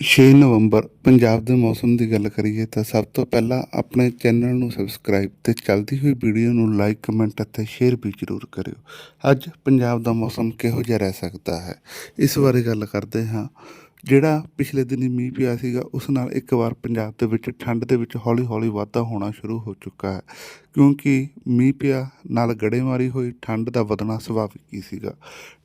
6 ਨਵੰਬਰ ਪੰਜਾਬ ਦੇ ਮੌਸਮ ਦੀ ਗੱਲ ਕਰੀਏ ਤਾਂ ਸਭ ਤੋਂ ਪਹਿਲਾਂ ਆਪਣੇ ਚੈਨਲ ਨੂੰ ਸਬਸਕ੍ਰਾਈਬ ਤੇ ਚੱਲਦੀ ਹੋਈ ਵੀਡੀਓ ਨੂੰ ਲਾਈਕ, ਕਮੈਂਟ ਅਤੇ ਸ਼ੇਅਰ ਵੀ ਜ਼ਰੂਰ ਕਰਿਓ। ਅੱਜ ਪੰਜਾਬ ਦਾ ਮੌਸਮ ਕਿਹੋ ਜਿਹਾ ਰਹਿ ਸਕਦਾ ਹੈ? ਇਸ ਬਾਰੇ ਗੱਲ ਕਰਦੇ ਹਾਂ। ਜਿਹੜਾ ਪਿਛਲੇ ਦਿਨੀ ਮੀਂਹ ਪਿਆ ਸੀਗਾ, ਉਸ ਨਾਲ ਇੱਕ ਵਾਰ ਪੰਜਾਬ ਦੇ ਵਿੱਚ ਠੰਡ ਦੇ ਵਿੱਚ ਹੌਲੀ-ਹੌਲੀ ਵਾਧਾ ਹੋਣਾ ਸ਼ੁਰੂ ਹੋ ਚੁੱਕਾ ਹੈ। ਕਿਉਂਕਿ ਮੀਂਹ ਪਿਆ, ਨਾਲ ਗੜੇਮਾਰੀ ਹੋਈ, ਠੰਡ ਦਾ ਵਧਣਾ ਸੁਭਾਵਿਕ ਹੀ ਸੀਗਾ।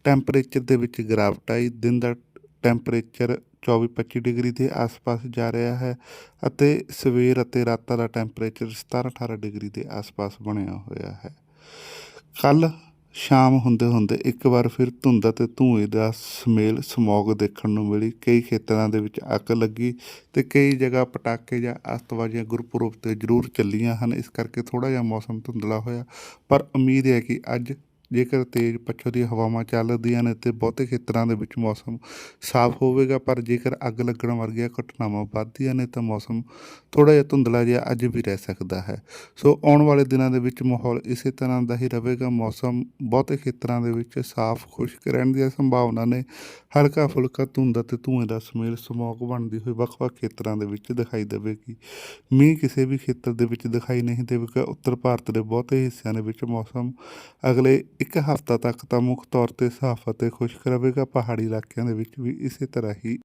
ਟੈਂਪਰੇਚਰ ਦੇ ਵਿੱਚ ਗਿਰਾਵਟ ਆਈ, ਦਿਨ ਦਾ ਟੈਂਪਰੇਚਰ 24-25 ਡਿਗਰੀ ਦੇ ਆਸ-ਪਾਸ ਜਾ ਰਿਹਾ ਹੈ ਅਤੇ ਸਵੇਰ ਅਤੇ ਰਾਤਾਂ ਦਾ ਟੈਂਪਰੇਚਰ 17-18 ਡਿਗਰੀ ਦੇ ਆਸ-ਪਾਸ ਬਣਿਆ ਹੋਇਆ ਹੈ। ਕੱਲ ਸ਼ਾਮ ਹੁੰਦੇ ਹੁੰਦੇ ਇੱਕ ਵਾਰ ਫਿਰ ਧੁੰਦ ਅਤੇ ਧੂਏ ਦਾ ਸਮੇਲ ਸਮੌਗ ਦੇਖਣ ਨੂੰ ਮਿਲੀ। ਕਈ ਖੇਤਰਾਂ ਦੇ ਵਿੱਚ ਅੱਗ ਲੱਗੀ ਤੇ ਕਈ ਜਗ੍ਹਾ ਪਟਾਕੇ ਜਾਂ ਆਤਿਸ਼ਬਾਜ਼ੀਆਂ ਗੁਰਪੁਰਬ ਤੇ ਜ਼ਰੂਰ ਚੱਲੀਆਂ ਹਨ। ਇਸ ਕਰਕੇ ਥੋੜਾ ਜਿਹਾ ਮੌਸਮ ਧੁੰਦਲਾ ਹੋਇਆ, ਪਰ ਉਮੀਦ ਹੈ ਕਿ ਅੱਜ ਜੇਕਰ ਤੇਜ਼ ਪੱਛੋ ਦੀਆਂ ਹਵਾਵਾਂ ਚੱਲਦੀਆਂ ਨੇ ਤੇ ਬਹੁਤੇ ਖੇਤਰਾਂ ਦੇ ਵਿੱਚ ਮੌਸਮ ਸਾਫ਼ ਹੋਵੇਗਾ, ਪਰ ਜੇਕਰ ਅੱਗ ਲੱਗਣ ਵਰਗੀਆਂ ਘਟਨਾਵਾਂ ਵੱਧਦੀਆਂ ਨੇ ਤਾਂ ਮੌਸਮ ਥੋੜਾ ਜਿਹਾ ਧੁੰਦਲਾ ਜਿਹਾ ਅੱਜ ਵੀ ਰਹਿ ਸਕਦਾ ਹੈ। ਸੋ ਆਉਣ ਵਾਲੇ ਦਿਨਾਂ ਦੇ ਵਿੱਚ ਮਾਹੌਲ ਇਸੇ ਤਰ੍ਹਾਂ ਦਾ ਹੀ ਰਹੇਗਾ। ਮੌਸਮ ਬਹੁਤੇ ਖੇਤਰਾਂ ਦੇ ਵਿੱਚ ਸਾਫ਼, ਖੁਸ਼ਕ ਰਹਿਣ ਦੀਆਂ ਸੰਭਾਵਨਾ ਨੇ। ਹਲਕਾ ਫੁਲਕਾ ਧੁੰਦ ਅਤੇ ਧੂਏ ਦਾ ਸਮੇਲ ਸਮੋਕ ਬਣਦੀ ਹੋਈ ਵੱਖ-ਵੱਖ ਖੇਤਰਾਂ ਦੇ ਵਿੱਚ ਦਿਖਾਈ ਦੇਵੇਗੀ। ਮੀਂਹ ਕਿਸੇ ਵੀ ਖੇਤਰ ਦੇ ਵਿੱਚ ਦਿਖਾਈ ਨਹੀਂ ਦੇਵੇਗਾ। ਉੱਤਰ ਭਾਰਤ ਦੇ ਬਹੁਤੇ ਹਿੱਸਿਆਂ ਦੇ ਵਿੱਚ ਮੌਸਮ ਅਗਲੇ ਇੱਕ ਹਫ਼ਤਾ ਤੱਕ ਤਾਂ ਮੁੱਖ ਤੌਰ ਤੇ ਸਾਫ਼ ਅਤੇ ਖੁਸ਼ਕ ਰਹੇਗਾ ਪਹਾੜੀ ਇਲਾਕਿਆਂ ਦੇ ਵਿੱਚ ਵੀ ਇਸੇ ਤਰ੍ਹਾਂ ਹੀ